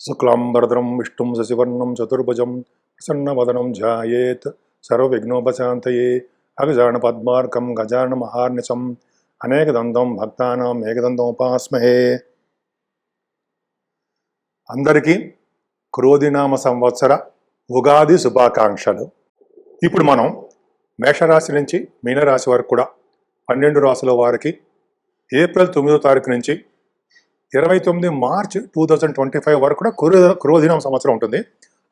శుక్లాంబరదరం విష్ణుం శశివర్ణం చతుర్భుజం ప్రసన్నవదనం ధ్యాయేత్ సర్వవిఘ్నోపశాంతయే అగజాన పద్మార్కం గజాన మహార్నిశం అనేకదంతం భక్తానాం ఏకదంతం ఉపాస్మహే అందరికీ క్రోధినామ సంవత్సర ఉగాది శుభాకాంక్షలు. ఇప్పుడు మనం మేషరాశి నుంచి మీనరాశి వరకు కూడా పన్నెండు రాశుల వారికి ఏప్రిల్ తొమ్మిదో తారీఖు నుంచి ఇరవై తొమ్మిది March two thousand twenty five వరకు కూడా క్రో క్రోధినం సంవత్సరం ఉంటుంది.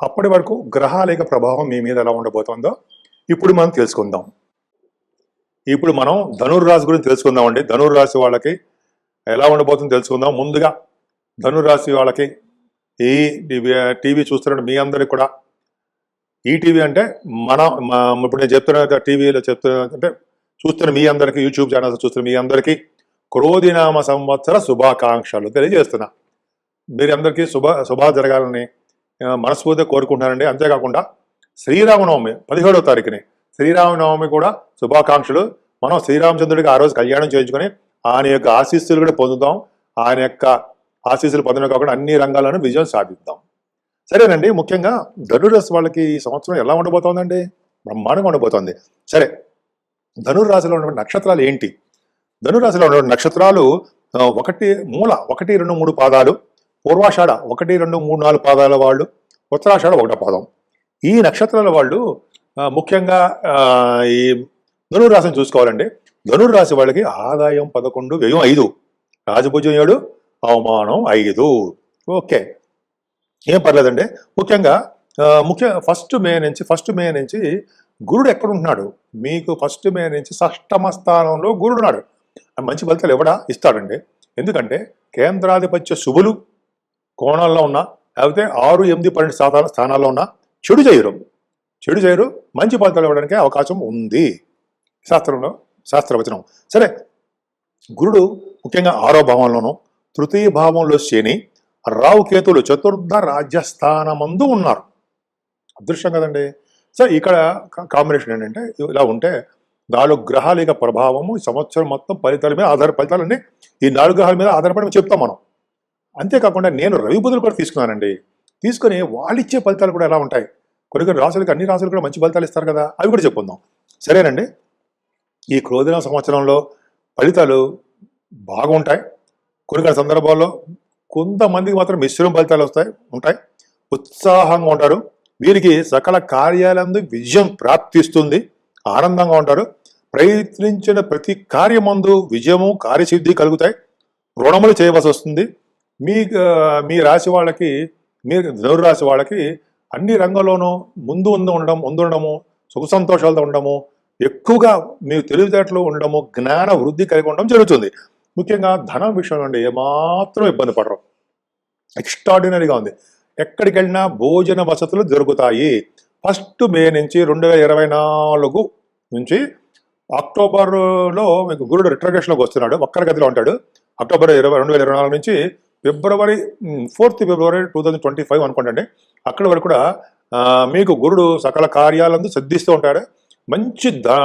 అప్పటి వరకు గ్రహాల యొక్క ప్రభావం మీ మీద ఎలా ఉండబోతుందో ఇప్పుడు మనం తెలుసుకుందాం. ఇప్పుడు మనం ధనుర్రాశి గురించి తెలుసుకుందామండి. ధనుర్రాశి వాళ్ళకి ఎలా ఉండబోతుందో తెలుసుకుందాం. ముందుగా ధనుర్రాశి వాళ్ళకి ఈ టీవీ చూస్తున్న మీ అందరికి కూడా ఈటీవీ అంటే మన ఇప్పుడు నేను చెప్తున్న టీవీలో చెప్తున్న అంటే చూస్తున్న మీ అందరికీ యూట్యూబ్ ఛానల్స్ చూస్తున్న మీ అందరికీ క్రోధినామ సంవత్సర శుభాకాంక్షలు తెలియజేస్తున్నా. మీరందరికీ శుభ శుభా జరగాలని మనస్ఫూర్తిగా కోరుకుంటున్నారండి అంతేకాకుండా శ్రీరామనవమి పదిహేడవ తారీఖుని శ్రీరామనవమి కూడా శుభాకాంక్షలు. మనం శ్రీరామచంద్రుడికి ఆ రోజు కళ్యాణం చేయించుకొని ఆయన యొక్క ఆశీస్సులు కూడా పొందుదాం ఆయన యొక్క ఆశీస్సులు పొందడం కాకుండా అన్ని రంగాల్లోనూ విజయం సాధిద్దాం. సరేనండి. ముఖ్యంగా ధనుర్రాశి వాళ్ళకి ఈ సంవత్సరం ఎలా ఉండబోతోందండి? బ్రహ్మాండంగా ఉండబోతోంది. సరే ధనుర్రాశిలో ఉన్నటువంటి నక్షత్రాలు ఏంటి? ధనురాశిలో ఉన్నటువంటి నక్షత్రాలు ఒకటి మూల ఒకటి రెండు మూడు పాదాలు పూర్వాషాఢ ఒకటి రెండు మూడు నాలుగు పాదాల వాళ్ళు ఉత్తరాషాఢ ఒకటో పాదం. ఈ నక్షత్రాల వాళ్ళు ముఖ్యంగా ఈ ధనుర్రాశిని చూసుకోవాలండి. ధనుర్రాశి వాళ్ళకి ఆదాయం పదకొండు వ్యయం ఐదు రాజభుజం ఏడు అవమానం ఐదు. ఓకే. ఏం పర్లేదండి. ముఖ్యంగా ముఖ్య ఫస్ట్ మే నుంచి ఫస్ట్ మే నుంచి గురుడు ఎక్కడ ఉంటున్నాడు మీకు ఫస్ట్ మే నుంచి షష్టమ స్థానంలో గురుడు ఉన్నాడు. మంచి ఫలితాలు ఎవడా? ఇస్తాడండి. ఎందుకంటే కేంద్రాధిపత్య శుభులు కోణాల్లో ఉన్న లేకపోతే ఆరు ఎనిమిది పన్నెండు శాతాల స్థానాల్లో ఉన్న చెడు చేయరు చెడు చేయరు మంచి ఫలితాలు ఇవ్వడానికి అవకాశం ఉంది. శాస్త్రంలో శాస్త్రవచనం. సరే గురుడు ముఖ్యంగా ఆరో భావంలోనూ తృతీయ భావంలో శని రావు కేతులు చతుర్థ రాజ్యస్థానమందు ఉన్నారు. అదృష్టం కదండి. సో ఇక్కడ కాంబినేషన్ ఏంటంటే ఇలా ఉంటే నాలుగు గ్రహాల యొక్క ప్రభావము ఈ సంవత్సరం మొత్తం ఫలితాల మీద ఆధార ఫలితాలన్నీ ఈ నాలుగు గ్రహాల మీద ఆధారపడి చెప్తాం మనం. అంతేకాకుండా నేను రవి బుధులు కూడా తీసుకున్నానండి. తీసుకొని వాళ్ళు ఇచ్చే ఫలితాలు కూడా ఎలా ఉంటాయి? కొన్ని కొన్ని రాసులకు అన్ని రాసులు కూడా మంచి ఫలితాలు ఇస్తారు కదా? అవి కూడా చెప్పుకుందాం. సరేనండి. ఈ క్రోధిన సంవత్సరంలో ఫలితాలు బాగుంటాయి. కొన్ని కొన్ని సందర్భాల్లో కొంతమందికి మాత్రం మిశ్రమ ఫలితాలు వస్తాయి ఉంటాయి. ఉత్సాహంగా ఉంటారు. వీరికి సకల కార్యాలందు విజయం ప్రాప్తిస్తుంది. ఆనందంగా ఉంటారు. ప్రయత్నించిన ప్రతి కార్యమందు విజయము కార్యసిద్ధి కలుగుతాయి. రుణములు చేయవలసి వస్తుంది. మీ మీ రాశి వాళ్ళకి మీ ధనుర్రాశి వాళ్ళకి అన్ని రంగంలోనూ ముందు ముందు ఉండడం ముందు ఉండడము సుఖ సంతోషాలతో ఉండడము ఎక్కువగా మీ తెలివితేటలు ఉండడము జ్ఞాన వృద్ధి కలిగి ఉండడం జరుగుతుంది. ముఖ్యంగా ధనం విషయంలో నుండి ఏమాత్రం ఇబ్బంది పడరు. ఎక్స్ట్రాడినరీగా ఉంది. ఎక్కడికి వెళ్ళినా భోజన వసతులు దొరుకుతాయి. ఫస్ట్ మే నుంచి రెండు వేల ఇరవై నాలుగు నుంచి అక్టోబర్లో మీకు గురుడు రిట్రగేషన్లోకి వస్తున్నాడు. ఒక్కరి గదిలో ఉంటాడు. అక్టోబర్ ఇరవై రెండు వేల ఇరవై నాలుగు నుంచి February fourth February two thousand twenty five అనుకోండి అక్కడి వరకు కూడా మీకు గురుడు సకల కార్యాలందు సిద్ధిస్తూ ఉంటాడు. మంచి ద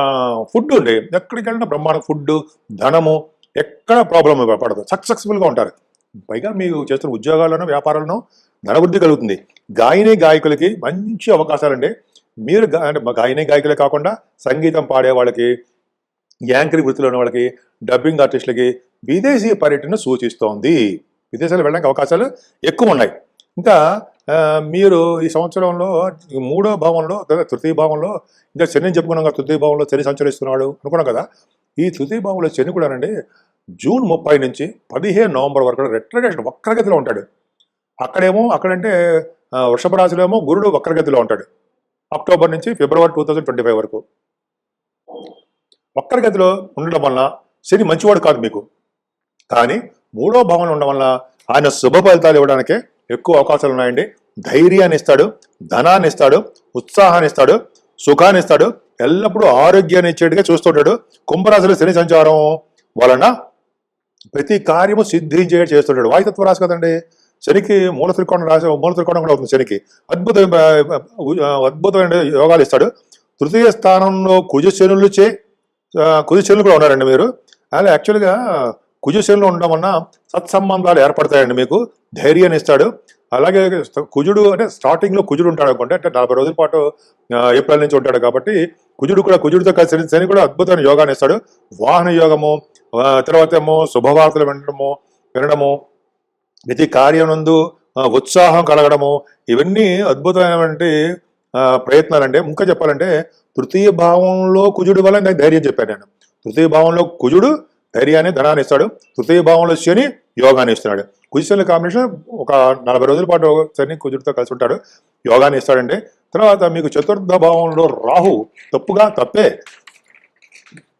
ఫుడ్ ఉండే ఎక్కడికి వెళ్ళినా బ్రహ్మాండ ఫుడ్ ధనము ఎక్కడ ప్రాబ్లం పడదు. సక్సెస్ఫుల్గా ఉంటారు. పైగా మీకు చేస్తున్న ఉద్యోగాలను వ్యాపారాలను ధనవృద్ధి కలుగుతుంది. గాయనే గాయకులకి మంచి అవకాశాలండి. మీరు అంటే గాయనే గాయకులే కాకుండా సంగీతం పాడే వాళ్ళకి యాంకరింగ్ వృత్తిలో ఉన్న వాళ్ళకి డబ్బింగ్ ఆర్టిస్టులకి విదేశీ పర్యటన సూచిస్తోంది. విదేశాలు వెళ్ళడానికి అవకాశాలు ఎక్కువ ఉన్నాయి ఇంకా మీరు ఈ సంవత్సరంలో మూడో భావంలో తృతీయ భావంలో ఇంకా శని చెప్పుకున్నాం కదా తృతీయ భావంలో శని సంచరిస్తున్నాడు అనుకున్నాం కదా ఈ తృతీయ భావంలో శని కూడానండి జూన్ ముప్పై నుంచి పదిహేను నవంబర్ వరకు రెట్రగేషన్ వక్రగతిలో ఉంటాడు. అక్కడేమో అక్కడంటే వృషభ రాశిలో ఏమో గురుడు వక్రగతిలో ఉంటాడు. అక్టోబర్ నుంచి February two thousand twenty five వరకు. వక్రగతిలో ఉండడం వలన శని మంచివాడు కాదు మీకు. కానీ మూడో భావన ఉండడం వలన ఆయన శుభ ఫలితాలు ఇవ్వడానికే ఎక్కువ అవకాశాలు ఉన్నాయండి. ధైర్యాన్ని ఇస్తాడు ధనాన్ని ఇస్తాడు ఉత్సాహాన్ని ఇస్తాడు సుఖాన్ని ఇస్తాడు ఎల్లప్పుడూ ఆరోగ్యాన్ని ఇచ్చేట్టుగా చూస్తుంటాడు. కుంభరాశిలో శని సంచారం వలన ప్రతి కార్యము సిద్ధించేట్టు చేస్తుంటాడు. వాయుతత్వ రాశి కదండి. శనికి మూల త్రికోణం రాశి మూల త్రికోణం కూడా అవుతుంది శనికి. అద్భుత అద్భుతమైన యోగాలు ఇస్తాడు. తృతీయ స్థానంలో కుజశనులు చే ఆ, కుజశనులు కూడా ఉన్నారండి మీరు. అలా యాక్చువల్గా కుజశనులు ఉండడం వలన సత్సంబంధాలు ఏర్పడతాయండి మీకు. ధైర్యాన్ని ఇస్తాడు. అలాగే కుజుడు అంటే స్టార్టింగ్లో కుజుడు ఉంటాడు అనుకోండి. అంటే నలభై రోజుల పాటు ఏప్రిల్ నుంచి ఉంటాడు కాబట్టి కుజుడు కూడా కుజుడితో కలిసి శని కూడా అద్భుతమైన యోగాన్ని ఇస్తాడు. వాహన యోగము తర్వాత ఏమో శుభవార్తలు వినడము వినడము ప్రతి కార్యనందు ఉత్సాహం కలగడము ఇవన్నీ అద్భుతమైనటువంటి ప్రయత్నాలు అంటే ఇంకా చెప్పాలంటే తృతీయ భావంలో కుజుడు వల్ల నేను ధైర్యం చెప్పాను నేను. తృతీయ భావంలో కుజుడు ధైర్యాన్ని ధనాన్ని ఇస్తాడు. తృతీయ భావంలో శని యోగాన్ని ఇస్తున్నాడు కుజశని కాంబినేషన్ ఒక నలభై రోజుల పాటు శని కుజుడితో కలిసి ఉంటాడు. యోగాన్ని ఇస్తాడండి తర్వాత మీకు చతుర్థ భావంలో రాహు తప్పుగా తప్పే.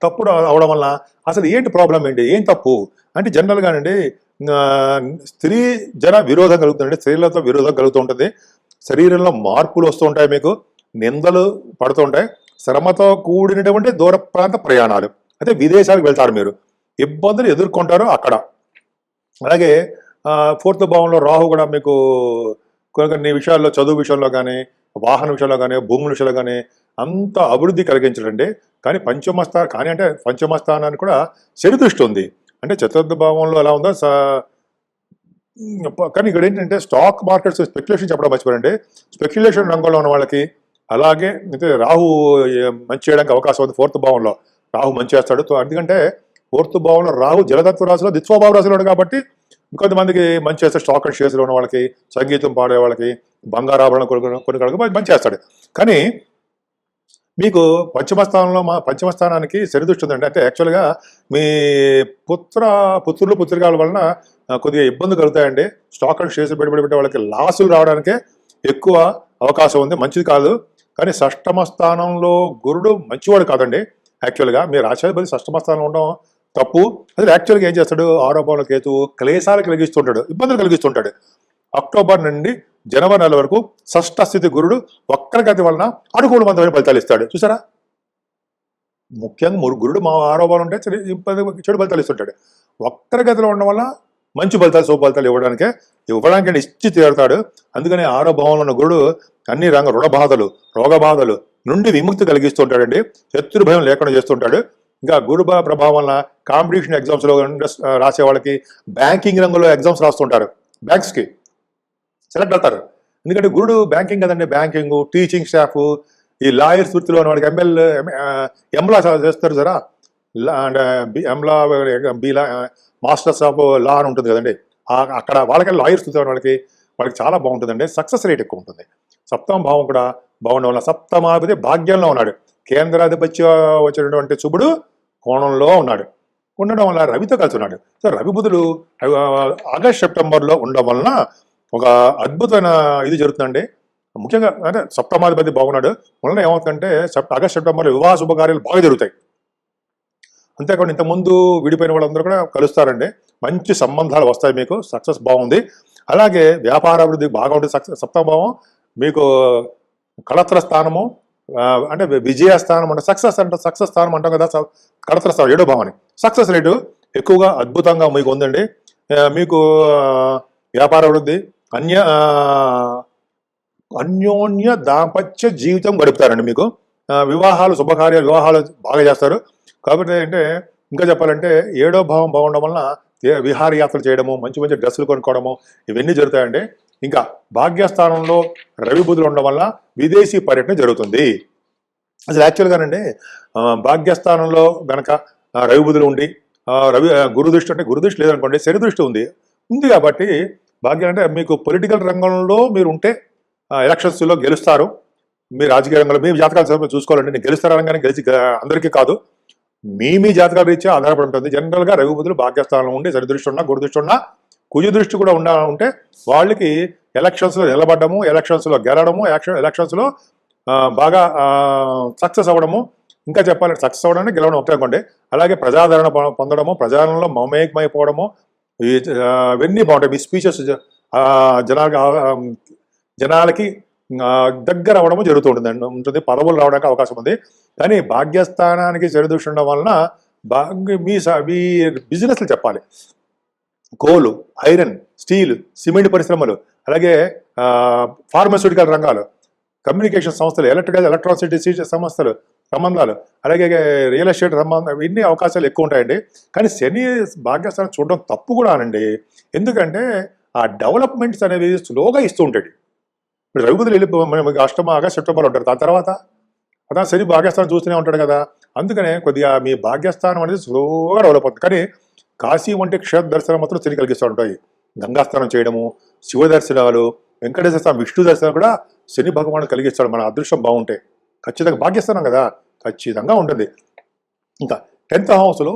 తప్పుడు అవడం వల్ల అసలు ఏంటి ప్రాబ్లం ఏంటి? ఏం తప్పు? అంటే జనరల్గానండి స్త్రీ జన విరోధం కలుగుతుందండి. స్త్రీలతో విరోధం కలుగుతూ ఉంటుంది శరీరంలో మార్పులు వస్తూ ఉంటాయి మీకు. నిందలు పడుతూ ఉంటాయి. శ్రమతో కూడినటువంటి దూర ప్రాంత ప్రయాణాలు. అయితే విదేశాలకు వెళ్తారు మీరు. ఇబ్బందులు ఎదుర్కొంటారు అక్కడ. అలాగే ఫోర్త్ భావంలో రాహు కూడా మీకు కొన్ని కొన్ని విషయాల్లో చదువు విషయంలో కానీ వాహన విషయంలో కానీ భూముల విషయంలో కానీ అంత అభివృద్ధి కలిగించడండి. కానీ పంచమస్థా కానీ అంటే పంచమస్థానానికి కూడా శని దృష్టి ఉంది. అంటే చతుర్థ భావంలో ఎలా ఉందో కానీ ఇక్కడ ఏంటంటే స్టాక్ మార్కెట్స్ స్పెక్యులేషన్ చెప్పడం మర్చిపోయారండి స్పెక్యులేషన్ రంగంలో ఉన్న వాళ్ళకి అలాగే అయితే రాహు మంచి చేయడానికి అవకాశం ఉంది ఫోర్త్ భావంలో. రాహు మంచి చేస్తాడు. సో ఎందుకంటే ఫోర్త్ భావంలో రాహు జలతత్వ రాశిలో దిత్వభావ రాశిలో ఉన్నాడు కాబట్టి కొంతమందికి మంచి చేస్తాడు స్టాక్ అండ్ షేర్స్లో ఉన్న వాళ్ళకి సంగీతం పాడే వాళ్ళకి బంగారు ఆభరణ కొన్ని కొన్ని మంచి చేస్తాడు. కానీ మీకు పంచమస్థానంలో మా పంచమస్థానానికి సరిదృష్టి ఉందండి. అంటే యాక్చువల్గా మీ పుత్ర పుత్రులు పుత్రికాల వలన కొద్దిగా ఇబ్బంది కలుగుతాయండి. స్టాక్ అండ్ షేర్స్ పెట్టుబడి పెట్టే వాళ్ళకి లాసులు రావడానికే ఎక్కువ అవకాశం ఉంది. మంచిది కాదు. కానీ షష్టమ స్థానంలో గురుడు మంచివాడు కాదండి. యాక్చువల్గా మీ రాశాధిపతి షష్టమ స్థానంలో ఉండడం తప్పు. అసలు యాక్చువల్గా ఏం చేస్తాడు? ఆరోపణల కేతు క్లేశాలు కలిగిస్తుంటాడు. ఇబ్బందులు కలిగిస్తుంటాడు. అక్టోబర్ నుండి జనవరి నెల వరకు షష్ఠ స్థితి గురుడు వక్రగతి వలన అనుకూలవంతమైన ఫలితాలు ఇస్తాడు. చూసారా? ముఖ్యంగా గురుడు మా ఆరోపణలు ఉంటే చెడు ఫలితాలు ఇస్తుంటాడు. వక్రగతిలో ఉండడం వల్ల మంచి ఫలితాలు శుభ ఫలితాలు ఇవ్వడానికే ఇవ్వడానికి ఇచ్చి తీరుతాడు అందుకని ఆరోభావంలో ఉన్న గురుడు అన్ని రంగ రుణ బాధలు రోగ బాధలు నుండి విముక్తి కలిగిస్తుంటాడండి. శత్రు భయం లేకుండా చేస్తుంటాడు. ఇంకా గురు ప్రభావం వల్ల కాంపిటీషన్ ఎగ్జామ్స్లో రాసే వాళ్ళకి బ్యాంకింగ్ రంగంలో ఎగ్జామ్స్ రాస్తుంటారు. బ్యాంక్స్కి సెలెక్ట్ అవుతారు ఎందుకంటే గురుడు బ్యాంకింగ్ కదండి బ్యాంకింగ్ టీచింగ్ స్టాఫ్ ఈ లాయర్స్ వృత్తిలో ఉన్న వాళ్ళకి ఎంఎల్ ఎంలా చేస్తారు సరా అండ్ ఎంలా బీలా మాస్టర్స్ ఆఫ్ లా అని ఉంటుంది కదండి. అక్కడ వాళ్ళకి లాయర్స్ వృత్తిలో ఉన్న వాళ్ళకి వాళ్ళకి చాలా బాగుంటుందండి. సక్సెస్ రేట్ ఎక్కువ ఉంటుంది. సప్తమ భావం కూడా బాగుండడం వల్ల సప్తమాధిపతి భాగ్యంలో ఉన్నాడు. కేంద్రాధిపత్య వచ్చినటువంటి శుభుడు కోణంలో ఉన్నాడు. ఉండడం వల్ల రవితో కలిసి ఉన్నాడు. సో రవి బుధుడు ఆగస్ట్ సెప్టెంబర్లో ఉండడం వలన ఒక అద్భుతమైన ఇది జరుగుతుందండి. ముఖ్యంగా అంటే సప్తమాధిపతి బాగున్నాడు. మొన్న ఏమవుతుందంటే సెప్ట ఆగస్ట్ సెప్టెంబర్లో వివాహ శుభకార్యాలు బాగా జరుగుతాయి. అంతేకాకుండా ఇంతకుముందు విడిపోయిన వాళ్ళందరూ కూడా కలుస్తారండి. మంచి సంబంధాలు వస్తాయి మీకు. సక్సెస్ బాగుంది. అలాగే వ్యాపార అభివృద్ధి బాగా ఉంటుంది. సక్సెస్ సప్తమభావం మీకు కళత్ర స్థానము అంటే విజయ స్థానం అంటే సక్సెస్ అంటే సక్సెస్ స్థానం అంటాం కదా. కళత్ర స్థానం ఏడో భావం సక్సెస్ రేటు ఎక్కువగా అద్భుతంగా మీకు ఉందండి. మీకు వ్యాపార అభివృద్ధి అన్య అన్యోన్య దాంపత్య జీవితం గడుపుతారండి మీకు. వివాహాలు శుభకార్యాలు వివాహాలు బాగా చేస్తారు. కాబట్టి అంటే ఇంకా చెప్పాలంటే ఏడో భావం బాగుండడం వలన ఏ- విహారయాత్రలు చేయడము మంచి మంచి డ్రెస్సులు కొనుక్కోవడము ఇవన్నీ జరుగుతాయండి. ఇంకా భాగ్యస్థానంలో రవి బుధులు ఉండడం వల్ల విదేశీ పర్యటన జరుగుతుంది. అసలు యాక్చువల్గానండి భాగ్యస్థానంలో గనక రవి బుధులు ఉండి రవి గురుదృష్టి గురు దృష్టి అంటే గురు దృష్టి లేదనుకోండి శని దృష్టి ఉంది. ఉంది కాబట్టి భాగ్యం అంటే మీకు పొలిటికల్ రంగంలో మీరు ఉంటే ఎలక్షన్స్లో గెలుస్తారు. మీ రాజకీయ రంగంలో మీ జాతకాలు చూసుకోవాలండి నేను గెలుస్తారనగానే గెలిచి అందరికీ కాదు. మీ మీ జాతకాల రీత్యా ఆధారపడి ఉంటుంది. జనరల్గా రఘుపతులు భాగ్యస్థానంలో ఉండి సరిదృష్టి దృష్టి ఉన్నా గురు దృష్టి ఉన్నా కుజ దృష్టి కూడా ఉండ ఉంటే వాళ్ళకి ఎలక్షన్స్లో నిలబడము ఎలక్షన్స్లో గెలడము ఎలక్షన్ ఎలక్షన్స్లో బాగా సక్సెస్ అవ్వడము. ఇంకా చెప్పాలంటే సక్సెస్ అవ్వడానికి గెలవడం ఒకటే అనుకోండి. అలాగే ప్రజాదరణ పొందడము ప్రజాదరణలో మమేకమైపోవడము ఇవన్నీ బాగుంటాయి. మీ స్పీచెస్ జనాలకి జనాలకి దగ్గర అవ్వడము జరుగుతూ ఉంటుంది. ఉంటుంది పదవులు రావడానికి అవకాశం ఉంది. కానీ భాగ్యస్థానానికి చెడుదృష్టి ఉండడం వలన భాగ్య మీ స- మీ బిజినెస్లు చెప్పాలి. కోలు ఐరన్ స్టీల్ సిమెంట్ పరిశ్రమలు అలాగే ఫార్మస్యూటికల్ రంగాలు కమ్యూనికేషన్ సంస్థలు ఎలక్ట్రికల్ ఎలక్ట్రాసిటీ సంస్థలు సంబంధాలు. అలాగే రియల్ ఎస్టేట్ సంబంధం ఇన్ని అవకాశాలు ఎక్కువ ఉంటాయండి. కానీ శని భాగ్యస్థానం చూడడం తప్పు కూడా అనండి. ఎందుకంటే ఆ డెవలప్మెంట్స్ అనేవి స్లోగా ఇస్తూ ఉంటాడు ఇప్పుడు రఘుపతులు వెళ్ళి మనకి అష్టమ ఆగస్ట్ సెప్టెంబర్ ఉంటారు. దాని తర్వాత అదా శని భాగ్యస్థానం చూస్తూనే ఉంటాడు కదా. అందుకనే కొద్దిగా మీ భాగ్యస్థానం అనేది స్లోగా డెవలప్ అవుతుంది. కానీ కాశీ వంటి క్షేత్ర దర్శనం మాత్రం శని కలిగిస్తూ ఉంటాయి. గంగాస్నానం చేయడము శివ దర్శనాలు వెంకటేశ్వర స్వామి విష్ణు దర్శనం కూడా శని భగవానుడు కలిగిస్తాడు. మన అదృష్టం బాగుంటాయి ఖచ్చితంగా భాగ్యస్థానం కదా? ఖచ్చితంగా ఉంటుంది. ఇంకా టెన్త్ హౌస్లో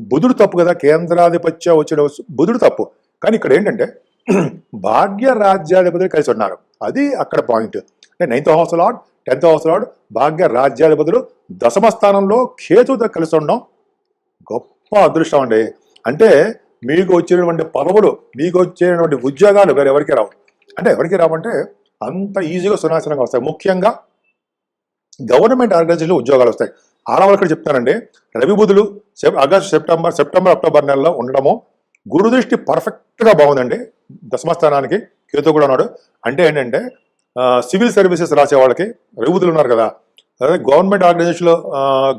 బుధుడు తప్పు కదా? కేంద్రాధిపత్య వచ్చిన బుధుడు తప్పు. కానీ ఇక్కడ ఏంటంటే భాగ్య రాజ్యాధిపతులు కలిసి ఉన్నారు. అది అక్కడ పాయింట్ అంటే ninth house lord tenth house lord భాగ్య రాజ్యాధిపతులు దశమ స్థానంలో కేతుతో కలిసి ఉండడం గొప్ప అదృష్టం అండి. అంటే మీకు వచ్చినటువంటి పదవులు మీకు వచ్చేటువంటి ఉద్యోగాలు వేరే ఎవరికి రావు. అంటే ఎవరికి రావంటే అంత ఈజీగా సునాశనంగా వస్తాయి. ముఖ్యంగా గవర్నమెంట్ ఆర్గనైజేషన్లో ఉద్యోగాలు వస్తాయి. ఆడవాళ్ళు ఇక్కడ చెప్తానండి Ravi బుధులు Sep August September September October నెలలో ఉండడము గురుదృష్టి పర్ఫెక్ట్గా బాగుందండి. దశమస్థానానికి కేతు కూడా ఉన్నాడు. అంటే ఏంటంటే సివిల్ సర్వీసెస్ రాసే వాళ్ళకి రవి బుధులు ఉన్నారు కదా అదే గవర్నమెంట్ ఆర్గనైజేషన్లో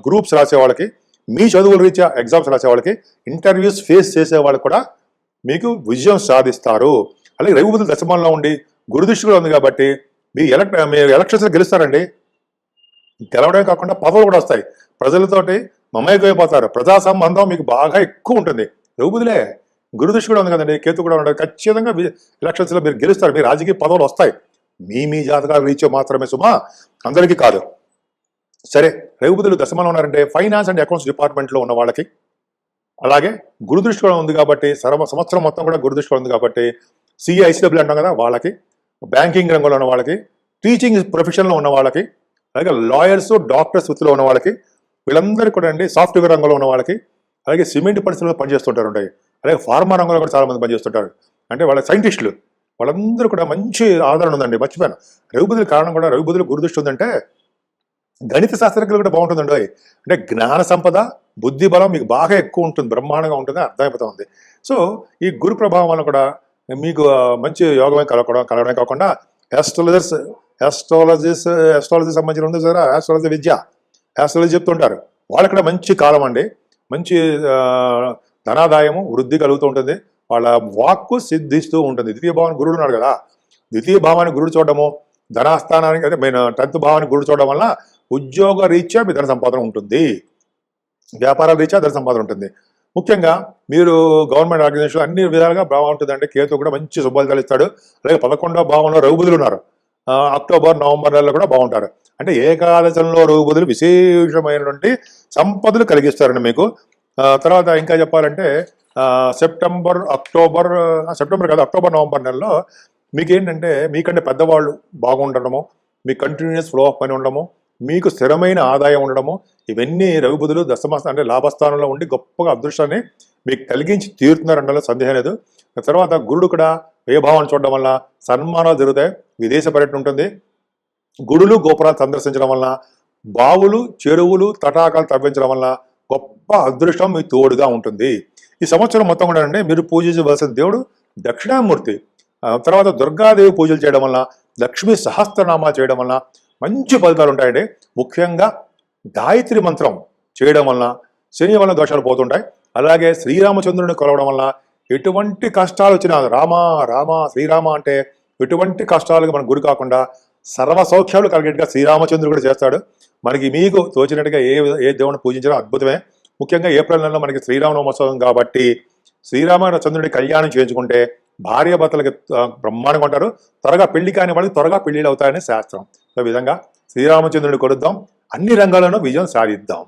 గ్రూప్స్ రాసే వాళ్ళకి మీ చదువుల రీత్యా ఎగ్జామ్స్ రాసే వాళ్ళకి ఇంటర్వ్యూస్ ఫేస్ చేసే వాళ్ళకి కూడా మీకు విజయం సాధిస్తారు. అలాగే రవి బుధులు దశమంలో ఉండి గురుదృష్టి కూడా ఉంది కాబట్టి మీ ఎలక్ మీరు ఎలక్షన్స్లో గెలుస్తారండి. గెలవడమే కాకుండా పదవులు కూడా వస్తాయి. ప్రజలతోటి మమేకమైపోతారు. ప్రజా సంబంధం మీకు బాగా ఎక్కువ ఉంటుంది. రఘుబుదులే గురుదృష్టి కూడా ఉంది కదండి. కేతు కూడా ఉండదు ఖచ్చితంగా ఎలక్షన్స్లో మీరు గెలుస్తారు. మీ రాజకీయ పదవులు వస్తాయి. మీ మీ జాతకాలు రీచ్ మాత్రమే సుమా అందరికీ కాదు. సరే రఘుబుదులు దశమంలో ఉన్నారంటే ఫైనాన్స్ అండ్ అకౌంట్స్ డిపార్ట్మెంట్లో ఉన్న వాళ్ళకి. అలాగే గురుదృష్టి కూడా ఉంది కాబట్టి సర్వ సంవత్సరం మొత్తం కూడా గురుదృష్టి ఉంది కాబట్టి సిఐసిడబ్ల్యూ అంటాం కదా వాళ్ళకి. బ్యాంకింగ్ రంగంలో ఉన్న వాళ్ళకి. టీచింగ్ ప్రొఫెషన్లో ఉన్న వాళ్ళకి. అలాగే లాయర్స్ డాక్టర్స్ వృత్తిలో ఉన్న వాళ్ళకి వీళ్ళందరూ కూడా అండి సాఫ్ట్వేర్ రంగంలో ఉన్న వాళ్ళకి అలాగే సిమెంట్ పరిశ్రమలో పనిచేస్తుంటారు ఉంటాయి అలాగే ఫార్మా రంగంలో కూడా చాలా మంది పనిచేస్తుంటారు. అంటే వాళ్ళ సైంటిస్టులు వాళ్ళందరూ కూడా మంచి ఆదరణ ఉందండి మర్చిపోయాను. రవిబుద్ధుల కారణం కూడా రఘుబుద్ధుల గురుదృష్టి ఉందంటే గణిత శాస్త్రజ్ఞులు కూడా బాగుంటుందండి అంటే జ్ఞాన సంపద బుద్ధి బలం మీకు బాగా ఎక్కువ ఉంటుంది బ్రహ్మాండంగా ఉంటుంది అర్థమైపోతుంది సో ఈ గురు ప్రభావం వల్ల కూడా మీకు మంచి యోగమే కలగడం కలగడం కాకుండా ఆస్ట్రాలజర్స్ ఆస్ట్రాలజీస్ ఆస్ట్రాలజీ సంబంధించిన ఉంది సార్ ఆస్ట్రాలజీ విద్య. ఆస్ట్రాలజీ చెప్తుంటారు. వాళ్ళు కూడా మంచి కాలం అండి. మంచి ధనాదాయము వృద్ధి కలుగుతూ ఉంటుంది. వాళ్ళ వాక్కు సిద్ధిస్తూ ఉంటుంది. ద్వితీయ భావాన్ని గురుడు ఉన్నాడు కదా. ద్వితీయ భావాన్ని గురుడు చూడడము ధనాస్థానానికి అదే మెయిన్ టెన్త్ భావాన్ని గురుడు చూడడం వల్ల ఉద్యోగ రీత్యా మీ ధన సంపాదన ఉంటుంది. వ్యాపారాల రీత్యా ధన సంపాదన ఉంటుంది. ముఖ్యంగా మీరు గవర్నమెంట్ ఆర్గనైజేషన్ అన్ని విధాలుగా బాగుంటుంది అంటే కేతు కూడా మంచి శుభాలు ఇస్తాడు అలాగే పదకొండవ భావంలో రఘుబుధులు ఉన్నారు. అక్టోబర్ నవంబర్ నెలలో కూడా బాగుంటారు. అంటే ఏకాదశంలో రఘుబుధులు విశేషమైనటువంటి సంపదలు కలిగిస్తారండి మీకు. తర్వాత ఇంకా చెప్పాలంటే సెప్టెంబర్ అక్టోబర్ సెప్టెంబర్ కాదు అక్టోబర్ నవంబర్ నెలలో మీకు ఏంటంటే మీకంటే పెద్దవాళ్ళు బాగుండడము మీ కంటిన్యూస్ ఫ్లో ఆఫ్ పని ఉండడము మీకు స్థిరమైన ఆదాయం ఉండడము ఇవన్నీ రఘుబుధులు దశమ అంటే లాభస్థానంలో ఉండి గొప్పగా అదృష్టాన్ని మీకు కలిగించి తీరుతున్నారంటే సందేహం లేదు. తర్వాత గురుడు కూడా వేభావాన్ని చూడడం వల్ల సన్మానాలు జరుగుతాయి. విదేశ పర్యటన ఉంటుంది గుడులు గోపురాలు సందర్శించడం వలన బావులు చెరువులు తటాకాలు తవ్వించడం వలన గొప్ప అదృష్టం మీ తోడుగా ఉంటుంది. ఈ సంవత్సరం మొత్తం కూడా అంటే మీరు పూజించవలసిన దేవుడు దక్షిణామూర్తి. ఆ తర్వాత దుర్గాదేవి పూజలు చేయడం వలన లక్ష్మీ సహస్రనామా చేయడం వలన మంచి ఫలితాలు ఉంటాయండి. ముఖ్యంగా గాయత్రి మంత్రం చేయడం వలన శని వలన దోషాలు పోతుంటాయి. అలాగే శ్రీరామచంద్రుని కొలవడం వల్ల ఎటువంటి కష్టాలు వచ్చినా రామ రామ శ్రీరామ అంటే ఎటువంటి కష్టాలకు మనం గురి కాకుండా సర్వ సౌఖ్యాలు కలిగేట్టుగా శ్రీరామచంద్రుడు కూడా చేస్తాడు. మనకి మీకు తోచినట్టుగా ఏ ఏ దేవుని పూజించడం అద్భుతమే. ముఖ్యంగా ఏప్రిల్ నెలలో మనకి శ్రీరామనవోత్సవం కాబట్టి శ్రీరామచంద్రుడి కళ్యాణం చేయించుకుంటే భార్య భర్తలకి బ్రహ్మాండంగా ఉంటారు. త్వరగా పెళ్ళి కాని వాళ్ళకి త్వరగా పెళ్ళిళ్ళు అవుతాయని శాస్త్రం. సో ఈ విధంగా శ్రీరామచంద్రుడిని కొలుద్దాం. అన్ని రంగాల్లోనూ విజయం సాధిద్దాం.